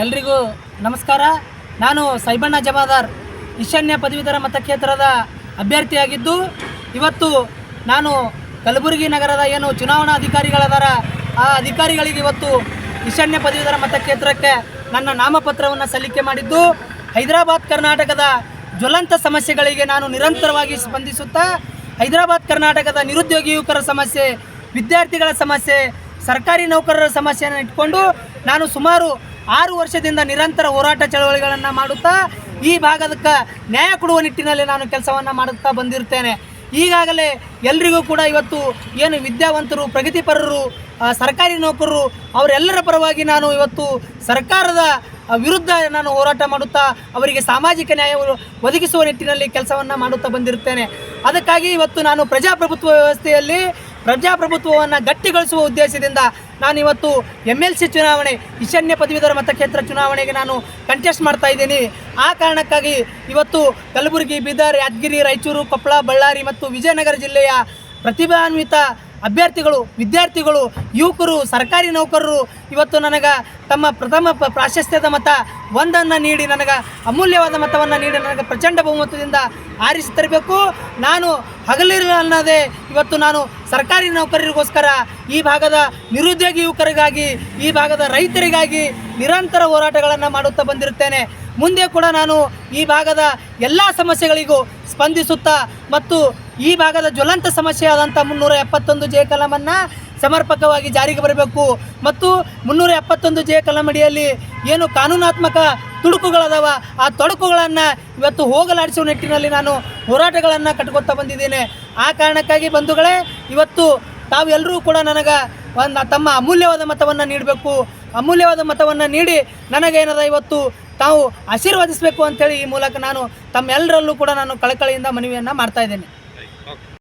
ಎಲ್ರಿಗೂ ನಮಸ್ಕಾರ. ನಾನು ಸೈಬಣ್ಣ ಜಮಾದಾರ್ ಈಶಾನ್ಯ ಪದವೀಧರ ಮತಕ್ಷೇತ್ರದ ಅಭ್ಯರ್ಥಿಯಾಗಿದ್ದು, ಇವತ್ತು ನಾನು ಕಲಬುರಗಿ ನಗರದ ಏನು ಚುನಾವಣಾ ಅಧಿಕಾರಿಗಳದಾರ ಆ ಅಧಿಕಾರಿಗಳಿಗೆ ಇವತ್ತು ಈಶಾನ್ಯ ಪದವೀಧರ ಮತಕ್ಷೇತ್ರಕ್ಕೆ ನನ್ನ ನಾಮಪತ್ರವನ್ನು ಸಲ್ಲಿಕೆ ಮಾಡಿದ್ದು, ಹೈದರಾಬಾದ್ ಕರ್ನಾಟಕದ ಜ್ವಲಂತ ಸಮಸ್ಯೆಗಳಿಗೆ ನಾನು ನಿರಂತರವಾಗಿ ಸ್ಪಂದಿಸುತ್ತಾ, ಹೈದರಾಬಾದ್ ಕರ್ನಾಟಕದ ನಿರುದ್ಯೋಗಿ ಯುವಕರ ಸಮಸ್ಯೆ, ವಿದ್ಯಾರ್ಥಿಗಳ ಸಮಸ್ಯೆ, ಸರ್ಕಾರಿ ನೌಕರರ ಸಮಸ್ಯೆಯನ್ನು ಇಟ್ಕೊಂಡು ನಾನು ಸುಮಾರು ಆರು ವರ್ಷದಿಂದ ನಿರಂತರ ಹೋರಾಟ ಚಳವಳಿಗಳನ್ನು ಮಾಡುತ್ತಾ ಈ ಭಾಗದಕ್ಕೆ ನ್ಯಾಯ ಕೊಡುವ ನಿಟ್ಟಿನಲ್ಲಿ ನಾನು ಕೆಲಸವನ್ನು ಮಾಡುತ್ತಾ ಬಂದಿರ್ತೇನೆ. ಈಗಾಗಲೇ ಎಲ್ರಿಗೂ ಕೂಡ ಇವತ್ತು ಏನು ವಿದ್ಯಾವಂತರು, ಪ್ರಗತಿಪರರು ಸರ್ಕಾರಿ ನೌಕರರು ಅವರೆಲ್ಲರ ಪರವಾಗಿ ನಾನು ಇವತ್ತು ಸರ್ಕಾರದ ವಿರುದ್ಧ ನಾನು ಹೋರಾಟ ಮಾಡುತ್ತಾ ಅವರಿಗೆ ಸಾಮಾಜಿಕ ನ್ಯಾಯ ಒದಗಿಸುವ ನಿಟ್ಟಿನಲ್ಲಿ ಕೆಲಸವನ್ನು ಮಾಡುತ್ತಾ ಬಂದಿರುತ್ತೇನೆ ಅದಕ್ಕಾಗಿ ಇವತ್ತು ನಾನು ಪ್ರಜಾಪ್ರಭುತ್ವ ವ್ಯವಸ್ಥೆಯಲ್ಲಿ ಪ್ರಜಾಪ್ರಭುತ್ವವನ್ನು ಗಟ್ಟಿಗೊಳಿಸುವ ಉದ್ದೇಶದಿಂದ ನಾನು ಇವತ್ತು ಎಂ ಎಲ್ ಸಿ ಚುನಾವಣೆ, ಈಶಾನ್ಯ ಪದವೀಧರ ಮತಕ್ಷೇತ್ರ ಚುನಾವಣೆಗೆ ನಾನು ಕಂಟೆಸ್ಟ್ ಮಾಡ್ತಾ ಇದ್ದೀನಿ. ಆ ಕಾರಣಕ್ಕಾಗಿ ಇವತ್ತು ಕಲಬುರಗಿ, ಬೀದರ್, ಯಾದಗಿರಿ, ರಾಯಚೂರು, ಕೊಪ್ಪಳ, ಬಳ್ಳಾರಿ ಮತ್ತು ವಿಜಯನಗರ ಜಿಲ್ಲೆಯ ಪ್ರತಿಭಾನ್ವಿತ ಅಭ್ಯರ್ಥಿಗಳು, ವಿದ್ಯಾರ್ಥಿಗಳು, ಯುವಕರು, ಸರ್ಕಾರಿ ನೌಕರರು, ಇವತ್ತು ನನಗೆ ತಮ್ಮ ಪ್ರಥಮ ಪ್ರಾಶಸ್ತ್ಯದ ಮತ ಒಂದನ್ನು ನೀಡಿ ನನಗೆ, ಅಮೂಲ್ಯವಾದ ಮತವನ್ನು ನೀಡಿ ನನಗೆ ಪ್ರಚಂಡ ಬಹುಮತದಿಂದ ಆರಿಸಿ ತರಬೇಕು. ನಾನು ಹಗಲಿರಲ್ಲದೆ ಇವತ್ತು ನಾನು ಸರ್ಕಾರಿ ನೌಕರರಿಗೋಸ್ಕರ ಈ ಭಾಗದ ನಿರುದ್ಯೋಗಿ ಯುವಕರಿಗಾಗಿ, ಈ ಭಾಗದ ರೈತರಿಗಾಗಿ ನಿರಂತರ ಹೋರಾಟಗಳನ್ನು ಮಾಡುತ್ತಾ ಬಂದಿರುತ್ತೇನೆ. ಮುಂದೆ ಕೂಡ ನಾನು ಈ ಭಾಗದ ಎಲ್ಲ ಸಮಸ್ಯೆಗಳಿಗೂ ಸ್ಪಂದಿಸುತ್ತಾ ಮತ್ತು ಈ ಭಾಗದ ಜ್ವಲಂತ ಸಮಸ್ಯೆ ಆದಂಥ ಮುನ್ನೂರ ಎಪ್ಪತ್ತೊಂದು ಜೆ ಕಲಮನ್ನು ಸಮರ್ಪಕವಾಗಿ ಜಾರಿಗೆ ಬರಬೇಕು. ಮತ್ತು ಮುನ್ನೂರ ಎಪ್ಪತ್ತೊಂದು ಜೆ ಕಲಂ ಅಡಿಯಲ್ಲಿ ಏನು ಕಾನೂನಾತ್ಮಕ ತುಡುಕುಗಳದಾವ ಆ ತೊಡಕುಗಳನ್ನು ಇವತ್ತು ಹೋಗಲಾಡಿಸುವ ನಿಟ್ಟಿನಲ್ಲಿ ನಾನು ಹೋರಾಟಗಳನ್ನು ಕಟ್ಕೊತಾ ಬಂದಿದ್ದೇನೆ. ಆ ಕಾರಣಕ್ಕಾಗಿ ಬಂಧುಗಳೇ, ಇವತ್ತು ತಾವೆಲ್ಲರೂ ಕೂಡ ನನಗೆ ಒಂದು ತಮ್ಮ ಅಮೂಲ್ಯವಾದ ಮತವನ್ನು ನೀಡಬೇಕು. ಅಮೂಲ್ಯವಾದ ಮತವನ್ನು ನೀಡಿ ನನಗೇನದ ಇವತ್ತು ತಾವು ಆಶೀರ್ವದಿಸಬೇಕು ಅಂತೇಳಿ ಈ ಮೂಲಕ ನಾನು ತಮ್ಮೆಲ್ಲರಲ್ಲೂ ಕೂಡ ನಾನು ಕಳಕಳಿಯಿಂದ ಮನವಿಯನ್ನು ಮಾಡ್ತಾ ಇದ್ದೇನೆ.